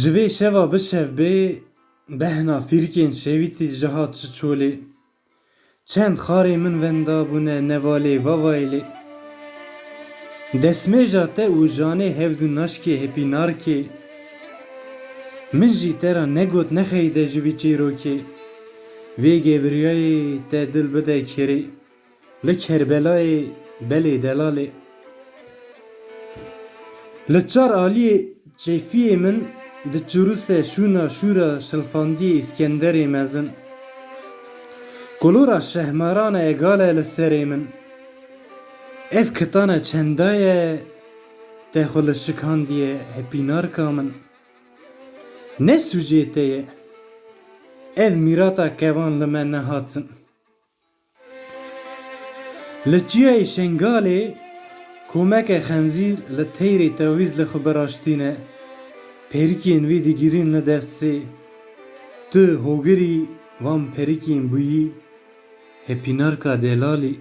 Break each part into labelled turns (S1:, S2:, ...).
S1: Ji vê şeva bişev bê behna fîrkên şevîtî ciha çi çolê Çend xarê min wenda bûne nevalê vavaylê Destmêja te û janê hevdû naşkê hepînarkê Min jî te negot nexeyde ji vî çîrokê Vê gevriyayê te dil bide kerê Li Kerbelayê belê delalê Li çar aliyê keyfiyê min di çirûsê şûna şûra şilfandiyê İskenderê mezin Kolora şehmarana egale li serê min. Ev kitana çendaye te xwe li şikandiye hepînarka min. Ne sûcê te ye Ev mîrata kevan li me nehatin Li çiyayê şengalê komeke Perikên wî digirîn li destê Tu hogirî van perikên bûyî hepînarka delalî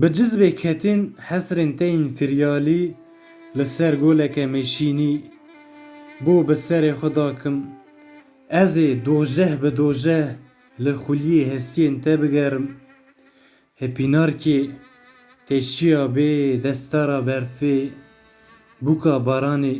S1: Bi cizbê ketin hesrên te yên firyalî li ser goleke meşînî Bo bi serê xwe dakim Ez ê dojeh bi dojeh li xuliyê hestiyên te bigerim. Teşiya bê destara berfê. Bûka baranê